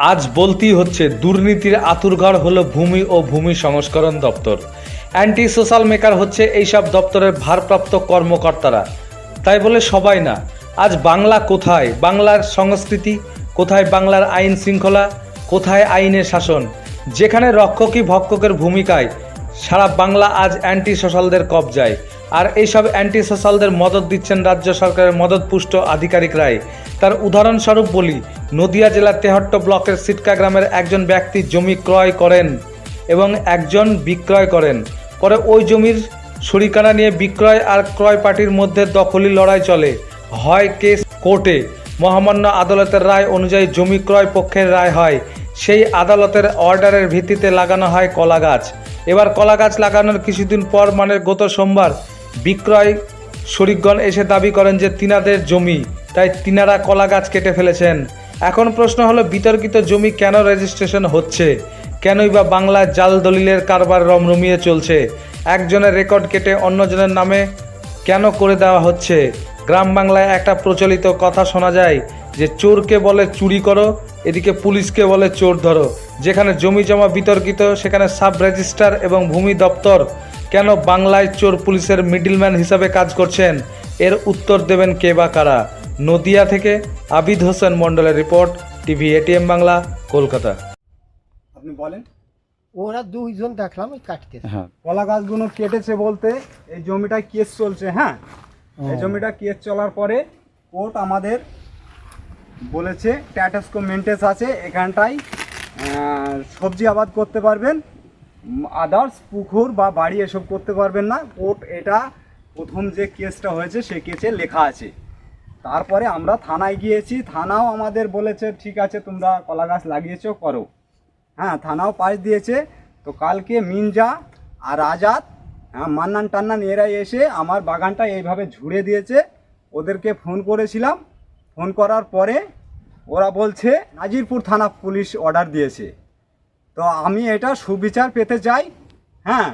আজ বলতেই হচ্ছে, দুর্নীতির আতুরঘর হলো ভূমি ও ভূমি সংস্করণ দপ্তর। অ্যান্টি সোশ্যাল মেকার হচ্ছে এইসব দপ্তরের ভারপ্রাপ্ত কর্মকর্তারা। তাই বলে সবাই না, আজ বাংলা কোথায়? বাংলার সংস্কৃতি, কোথায় বাংলার আইন শৃঙ্খলা, কোথায় আইনের শাসন? যেখানে রক্ষকই ভক্ষকের ভূমিকায়, সারা বাংলা আজ অ্যান্টি সোশ্যালদের কবজায়। আর এইসব অ্যান্টি সোশ্যালদের মদত দিচ্ছেন রাজ্য সরকারের মদতপুষ্ট আধিকারিকরাই। তার উদাহরণস্বরূপ বলি, নদিয়া জেলার তেহট্ট ব্লকের সিটকা গ্রামের একজন ব্যক্তি জমি ক্রয় করেন এবং একজন বিক্রয় করেন। পরে ওই জমির শরিকানা নিয়ে বিক্রয় আর ক্রয় পার্টির মধ্যে দখলি লড়াই চলে। হয় কেস কোর্টে মহামান্য আদালতের রায় অনুযায়ী জমি ক্রয় পক্ষের রায় হয়। সেই আদালতের অর্ডারের ভিত্তিতে লাগানো হয় কলা গাছ এবার কলা গাছ লাগানোর কিছুদিন পর মানে গত সোমবার বিক্রয় শরিকগণ এসে দাবি করেন যে তিনাদের জমি, তাই তিনারা কলা গাছ কেটে ফেলেছেন। এখন প্রশ্ন হলো, বিতর্কিত জমি কেন রেজিস্ট্রেশন হচ্ছে? কেনই বা বাংলায় জাল দলিলের কারবার রমরমিয়ে চলছে? একজনের রেকর্ড কেটে অন্যজনের নামে কেন করে দেওয়া হচ্ছে? গ্রাম বাংলায় একটা প্রচলিত কথা শোনা যায় যে, চোরকে বলে চুরি করো, এদিকে পুলিশকে বলে চোর ধরো। যেখানে জমি জমা বিতর্কিত, সেখানে সাব রেজিস্ট্রার এবং ভূমি দপ্তর কেন বাংলায় চোর পুলিশের মিডলম্যান হিসাবে কাজ করছেন? এর উত্তর দেবেন কে বা কারা? নদিয়া থেকে আবিদ হোসেন মণ্ডলের report TV ATM Bangla Kolkata. আপনি বলেন। ওরা দুইজন দেখলাম ওই কাটতেছে হ্যাঁ। কলা গাছগুলো কেটেছে বলতে এই জমিটায় কেস চলছে হ্যাঁ? এই জমিটা কেস চলার পরে কোর্ট আমাদের বলেছে ট্যাটাসকো মেনটেন্স আছে এখানটায় সবজি আবাদ করতে পারবেন। আদার্স পুকুর বা বাড়ি এসব করতে পারবেন না। কোর্ট এটা প্রথম যে কেসটা হয়েছে সেই কেসে লেখা আছে। তারপরে আমরা থানায় গিয়েছি। থানাও আমাদের বলেছে, ঠিক আছে, তোমরা কলা গাছ লাগিয়েছো, করো। হ্যাঁ থানাও পাশ দিয়েছে। তো কালকে মিনজা আর আজাদ হ্যাঁ মান্নান টান্নান, এরা এসে আমার বাগানটা এইভাবে ঝুড়ে দিয়েছে। ওদেরকে ফোন করেছিলাম। ফোন করার পরে ওরা বলছে, নাজিরপুর থানা পুলিশ অর্ডার দিয়েছে। তো আমি এটা সুবিচার পেতে চাই। হ্যাঁ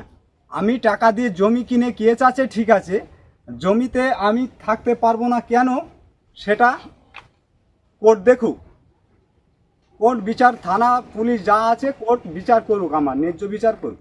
আমি টাকা দিয়ে জমি কিনে কেচ আছে ঠিক আছে। জমিতে আমি থাকতে পারব না কেন সেটা কোর্ট দেখুক। কোর্ট বিচার, থানা, পুলিশ যা আছে কোর্ট বিচার করুক, আমার ন্যায্য বিচার করুক।